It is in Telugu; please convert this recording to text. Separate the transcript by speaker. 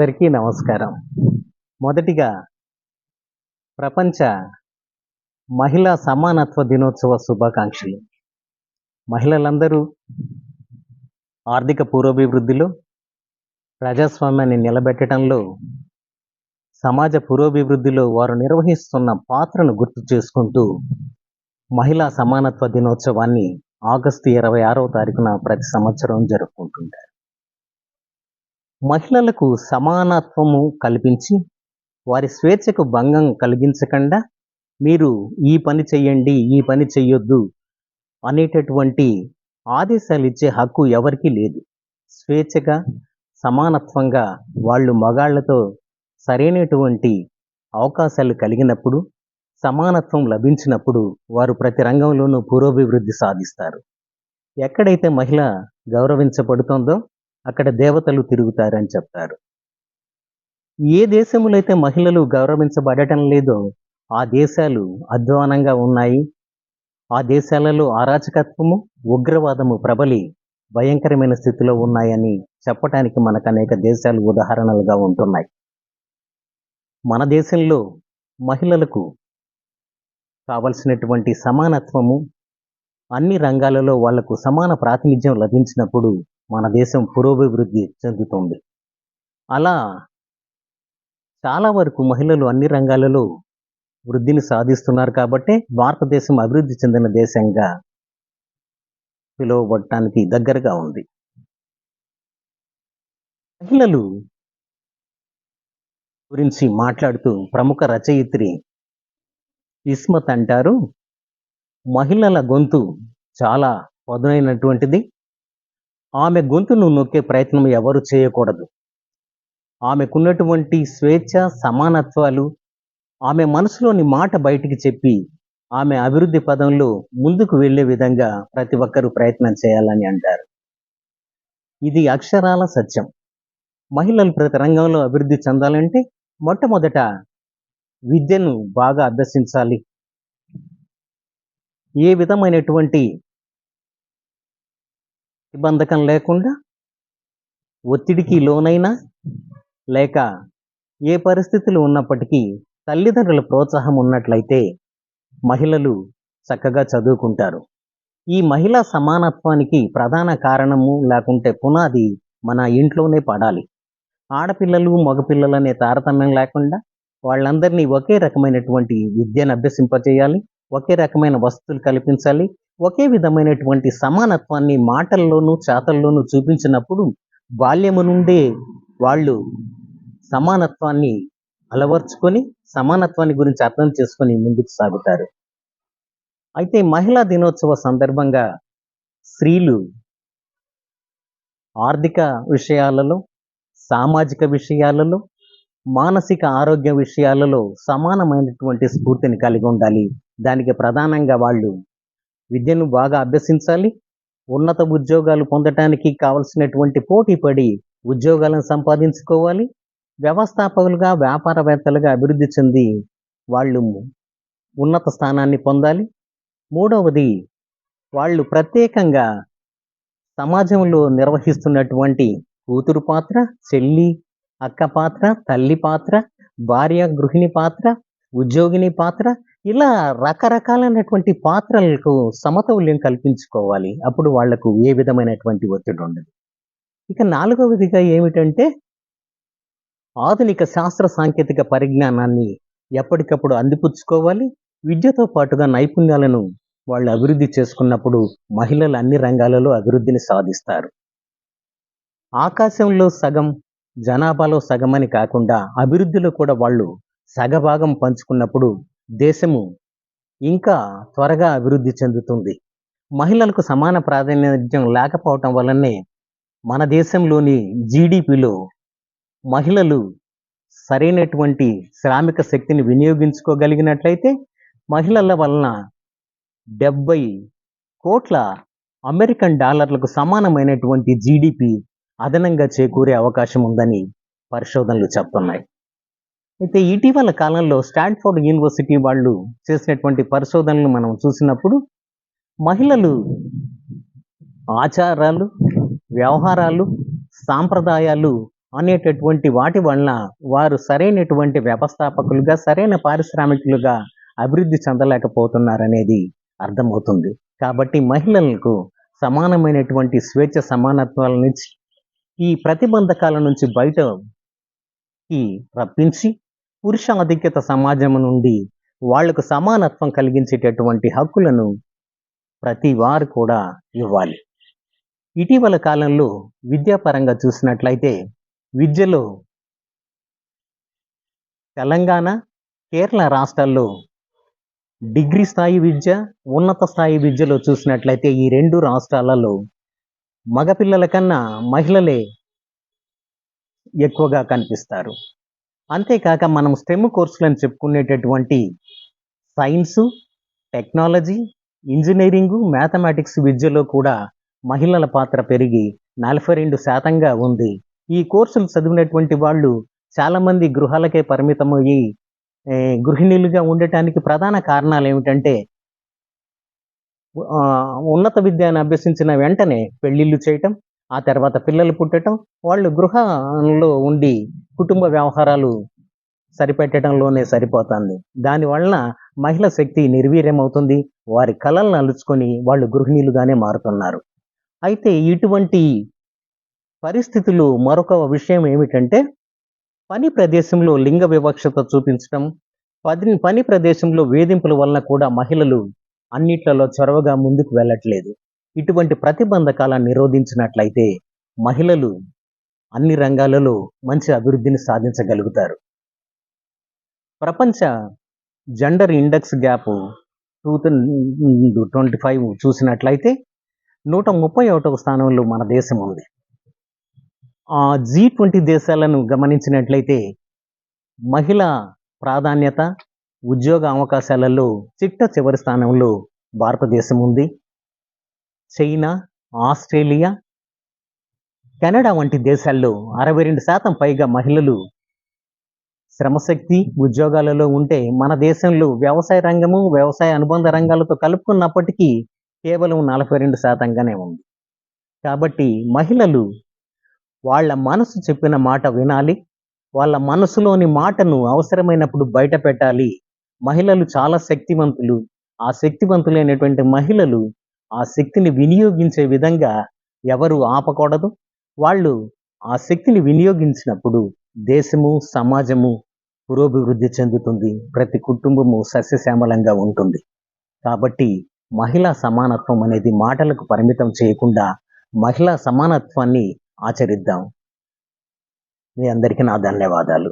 Speaker 1: అందరికీ నమస్కారం. మొదటిగా ప్రపంచ మహిళా సమానత్వ దినోత్సవ శుభాకాంక్షలు. మహిళలందరూ ఆర్థిక పురోభివృద్ధిలో ప్రజాస్వామ్యాన్ని నిలబెట్టడంలో సమాజ పురోభివృద్ధిలో వారు నిర్వహిస్తున్న పాత్రను గుర్తు చేసుకుంటూ మహిళా సమానత్వ దినోత్సవాన్ని ఆగస్టు ఇరవై ఆరవ తారీఖున ప్రతి సంవత్సరం జరుపుకుంటుంటారు. మహిళలకు సమానత్వము కల్పించి వారి స్వేచ్ఛకు భంగం కలిగించకుండా మీరు ఈ పని చెయ్యండి ఈ పని చెయ్యొద్దు అనేటటువంటి ఆదేశాలు ఇచ్చే హక్కు ఎవరికీ లేదు. స్వేచ్ఛగా సమానత్వంగా వాళ్ళు మగాళ్ళతో సరైనటువంటి అవకాశాలు కలిగినప్పుడు సమానత్వం లభించినప్పుడు వారు ప్రతి రంగంలోనూ పురోభివృద్ధి సాధిస్తారు. ఎక్కడైతే మహిళ గౌరవించబడుతుందో అక్కడ దేవతలు తిరుగుతారని చెప్తారు. ఏ దేశములైతే అయితే మహిళలు గౌరవించబడటం లేదో ఆ దేశాలు అధ్వానంగా ఉన్నాయి. ఆ దేశాలలో అరాచకత్వము ఉగ్రవాదము ప్రబలి భయంకరమైన స్థితిలో ఉన్నాయని చెప్పటానికి మనకు అనేక దేశాలు ఉదాహరణలుగా ఉంటున్నాయి. మన దేశంలో మహిళలకు కావలసినటువంటి సమానత్వము అన్ని రంగాలలో వాళ్ళకు సమాన ప్రాతినిధ్యం లభించినప్పుడు మన దేశం పురోభివృద్ధి చెందుతుంది. అలా చాలా వరకు మహిళలు అన్ని రంగాలలో వృద్ధిని సాధిస్తున్నారు కాబట్టి భారతదేశం అభివృద్ధి చెందిన దేశంగా పిలువబడటానికి దగ్గరగా ఉంది. మహిళలు గురించి మాట్లాడుతూ ప్రముఖ రచయిత్రి ఇస్మత్ అంటారు మహిళల గొంతు చాలా పదునైనటువంటిది. ఆమె గొంతును నొక్కే ప్రయత్నం ఎవరు చేయకూడదు. ఆమెకున్నటువంటి స్వేచ్ఛ సమానత్వాలు ఆమె మనసులోని మాట బయటికి చెప్పి ఆమె అభివృద్ధి పదంలో ముందుకు వెళ్ళే విధంగా ప్రతి ఒక్కరూ ప్రయత్నం చేయాలని అంటారు. ఇది అక్షరాల సత్యం. మహిళలు ప్రతి రంగంలో అభివృద్ధి చెందాలంటే మొట్టమొదట విద్యను బాగా అభ్యసించాలి. ఏ విధమైనటువంటి నిబంధకం లేకుండా ఒత్తిడికి లోనైనా లేక ఏ పరిస్థితులు ఉన్నప్పటికీ తల్లిదండ్రుల ప్రోత్సాహం ఉన్నట్లయితే మహిళలు చక్కగా చదువుకుంటారు. ఈ మహిళా సమానత్వానికి ప్రధాన కారణము లేకుంటే పునాది మన ఇంట్లోనే పడాలి. ఆడపిల్లలు మగపిల్లలు అనే తారతమ్యం లేకుండా వాళ్ళందరినీ ఒకే రకమైనటువంటి విద్యను అభ్యసింపజేయాలి ఒకే రకమైన వసతులు కల్పించాలి ఒకే విధమైనటువంటి సమానత్వాన్ని మాటల్లోనూ చేతల్లోనూ చూపించినప్పుడు బాల్యము నుండే వాళ్ళు సమానత్వాన్ని అలవర్చుకొని సమానత్వాన్ని గురించి అర్థం చేసుకొని ముందుకు సాగుతారు. అయితే మహిళా దినోత్సవ సందర్భంగా స్త్రీలు ఆర్థిక విషయాలలో సామాజిక విషయాలలో మానసిక ఆరోగ్య విషయాలలో సమానమైనటువంటి స్ఫూర్తిని కలిగి ఉండాలి. దానికి ప్రధానంగా వాళ్ళు విద్యను బాగా అభ్యసించాలి. ఉన్నత ఉద్యోగాలు పొందటానికి కావలసినటువంటి పోటీ పడి ఉద్యోగాలను సంపాదించుకోవాలి. వ్యవస్థాపకులుగా వ్యాపారవేత్తలుగా అభివృద్ధి చెంది వాళ్ళు ఉన్నత స్థానాన్ని పొందాలి. మూడవది వాళ్ళు ప్రత్యేకంగా సమాజంలో నిర్వహిస్తున్నటువంటి కూతురు పాత్ర చెల్లి అక్క పాత్ర తల్లి పాత్ర భార్య గృహిణి పాత్ర ఉద్యోగిని పాత్ర ఇలా రకరకాలైనటువంటి పాత్రలకు సమతౌల్యం కల్పించుకోవాలి. అప్పుడు వాళ్ళకు ఏ విధమైనటువంటి ఒత్తిడి ఉండదు. ఇక నాలుగవదిగా ఏమిటంటే ఆధునిక శాస్త్ర సాంకేతిక పరిజ్ఞానాన్ని ఎప్పటికప్పుడు అందిపుచ్చుకోవాలి. విద్యతో పాటుగా నైపుణ్యాలను వాళ్ళు అభివృద్ధి చేసుకున్నప్పుడు మహిళలు అన్ని రంగాలలో అభివృద్ధిని సాధిస్తారు. ఆకాశంలో సగం జనాభాలో సగం అని కాకుండా అభివృద్ధిలో కూడా వాళ్ళు సగభాగం పంచుకున్నప్పుడు దేశము ఇంకా త్వరగా అభివృద్ధి చెందుతుంది. మహిళలకు సమాన ప్రాధాన్యం లేకపోవటం వల్లనే మన దేశంలోని జీడిపిలో మహిళలు సరైనటువంటి శ్రామిక శక్తిని వినియోగించుకోగలిగినట్లయితే మహిళల వలన డెబ్బై కోట్ల అమెరికన్ డాలర్లకు సమానమైనటువంటి జీడిపి అదనంగా చేకూరే అవకాశం ఉందని పరిశోధనలు చెప్తున్నాయి. అయితే ఇటీవల కాలంలో స్టాన్ఫోర్డ్ యూనివర్సిటీ వాళ్ళు చేసినటువంటి పరిశోధనలు మనం చూసినప్పుడు మహిళలు ఆచారాలు వ్యవహారాలు సాంప్రదాయాలు అనేటటువంటి వాటి వలన వారు సరైనటువంటి వ్యవస్థాపకులుగా సరైన పారిశ్రామికులుగా అభివృద్ధి చెందలేకపోతున్నారనేది అర్థమవుతుంది. కాబట్టి మహిళలకు సమానమైనటువంటి స్వేచ్ఛ సమానత్వాల నుంచి ఈ ప్రతిబంధకాల నుంచి బయటకి రప్పించి పురుష ఆధిక్యత సమాజం నుండి వాళ్ళకు సమానత్వం కలిగించేటటువంటి హక్కులను ప్రతి వారు కూడా ఇవ్వాలి. ఇటీవల కాలంలో విద్యాపరంగా చూసినట్లయితే విద్యలో తెలంగాణ కేరళ రాష్ట్రాల్లో డిగ్రీ స్థాయి విద్య ఉన్నత స్థాయి విద్యలో చూసినట్లయితే ఈ రెండు రాష్ట్రాలలో మగపిల్లల కన్నా మహిళలే ఎక్కువగా కనిపిస్తారు. అంతేకాక మనం స్టెమ్ కోర్సులను చెప్పుకునేటటువంటి సైన్సు టెక్నాలజీ ఇంజనీరింగు మ్యాథమెటిక్స్ విద్యలో కూడా మహిళల పాత్ర పెరిగి నలభై రెండు శాతంగా ఉంది. ఈ కోర్సులు చదివినటువంటి వాళ్ళు చాలామంది గృహాలకే పరిమితమయ్యి గృహిణీలుగా గృహిణులుగా ఉండటానికి ప్రధాన కారణాలు ఏమిటంటే ఉన్నత విద్యను అభ్యసించిన వెంటనే పెళ్ళిళ్ళు చేయటం ఆ తర్వాత పిల్లలు పుట్టడం వాళ్ళు గృహంలో ఉండి కుటుంబ వ్యవహారాలు సరిపెట్టడంలోనే సరిపోతుంది. దానివలన మహిళ శక్తి నిర్వీర్యమవుతుంది వారి కళలను అలుచుకొని వాళ్ళు గృహిణీలుగానే మారుతున్నారు. అయితే ఇటువంటి పరిస్థితులు మరొక విషయం ఏమిటంటే పని ప్రదేశంలో లింగ వివక్షత చూపించడం పది పని ప్రదేశంలో వేధింపుల వలన కూడా మహిళలు అన్నిట్లలో చొరవగా ముందుకు వెళ్ళట్లేదు. ఇటువంటి ప్రతిబంధకాలను నిరోధించినట్లయితే మహిళలు అన్ని రంగాలలో మంచి అభివృద్ధిని సాధించగలుగుతారు. ప్రపంచ gender index gap two twenty five చూసినట్లయితే నూట ముప్పై ఒకటవ స్థానంలో మన దేశం ఉంది. ఆ జీ ట్వంటీ దేశాలను గమనించినట్లయితే మహిళ ప్రాధాన్యత ఉద్యోగ అవకాశాలలో చిట్ట చివరి స్థానంలో భారతదేశం ఉంది. చైనా ఆస్ట్రేలియా కెనడా వంటి దేశాల్లో అరవై రెండు శాతం పైగా మహిళలు శ్రమశక్తి ఉద్యోగాలలో ఉంటే మన దేశంలో వ్యవసాయ రంగము వ్యవసాయ అనుబంధ రంగాలతో కలుపుకున్నప్పటికీ కేవలం నలభై రెండు శాతంగానే ఉంది. కాబట్టి మహిళలు వాళ్ళ మనసు చెప్పిన మాట వినాలి వాళ్ళ మనసులోని మాటను అవసరమైనప్పుడు బయట పెట్టాలి మహిళలు చాలా శక్తివంతులు. ఆ శక్తివంతులైనటువంటి మహిళలు ఆ శక్తిని వినియోగించే విధంగా ఎవరు ఆపకూడదు. వాళ్ళు ఆ శక్తిని వినియోగించినప్పుడు దేశము సమాజము పురోభివృద్ధి చెందుతుంది. ప్రతి కుటుంబము సస్యశ్యామలంగా ఉంటుంది. కాబట్టి మహిళా సమానత్వం అనేది మాటలకు పరిమితం చేయకుండా మహిళా సమానత్వాన్ని ఆచరిద్దాం. మీ అందరికీ నా ధన్యవాదాలు.